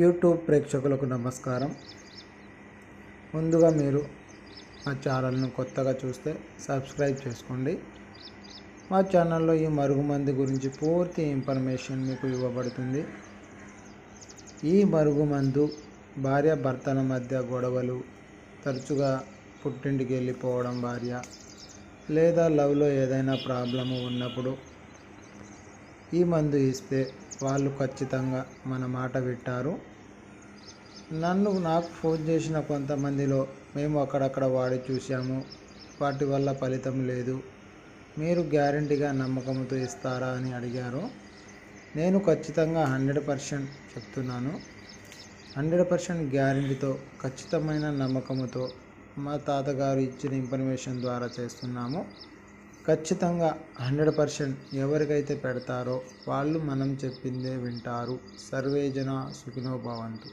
YouTube ప్రేక్షకులకు నమస్కారం. ముందుగా మీరు మా ఛానల్ను కొత్తగా చూస్తే సబ్స్క్రైబ్ చేసుకోండి. మా ఛానల్లో ఈ మరుగుమందు గురించి పూర్తి ఇన్ఫర్మేషన్ మీకు ఇవ్వబడుతుంది. ఈ మరుగుమందు భార్య భర్తల మధ్య గొడవలు తరచుగా పుట్టింటికి వెళ్ళిపోవడం భార్య లేదా లవ్లో ఏదైనా ప్రాబ్లము ఉన్నప్పుడు ఈ మందు ఇస్తే వాళ్ళు ఖచ్చితంగా మన మాట వింటారు. నన్ను నాకు ఫోన్ చేసిన కొంతమందిలో మేము అక్కడక్కడ వాడి చూసాము వాటి వల్ల ఫలితం లేదు. మీరు గ్యారంటీగా నమ్మకంతో ఇస్తారా అని అడిగారు. నేను ఖచ్చితంగా హండ్రెడ్ పర్సెంట్ చెప్తున్నాను. హండ్రెడ్ పర్సెంట్ గ్యారంటీతో ఖచ్చితమైన నమ్మకంతో మా తాతగారు ఇచ్చిన ఇన్ఫర్మేషన్ ద్వారా చేస్తున్నాము. ఖచ్చితంగా హండ్రెడ్ పర్సెంట్ ఎవరికైతే పెడతారో వాళ్ళు మనం చెప్పిందే వింటారు. సర్వేజన సుఖినో భవంతు.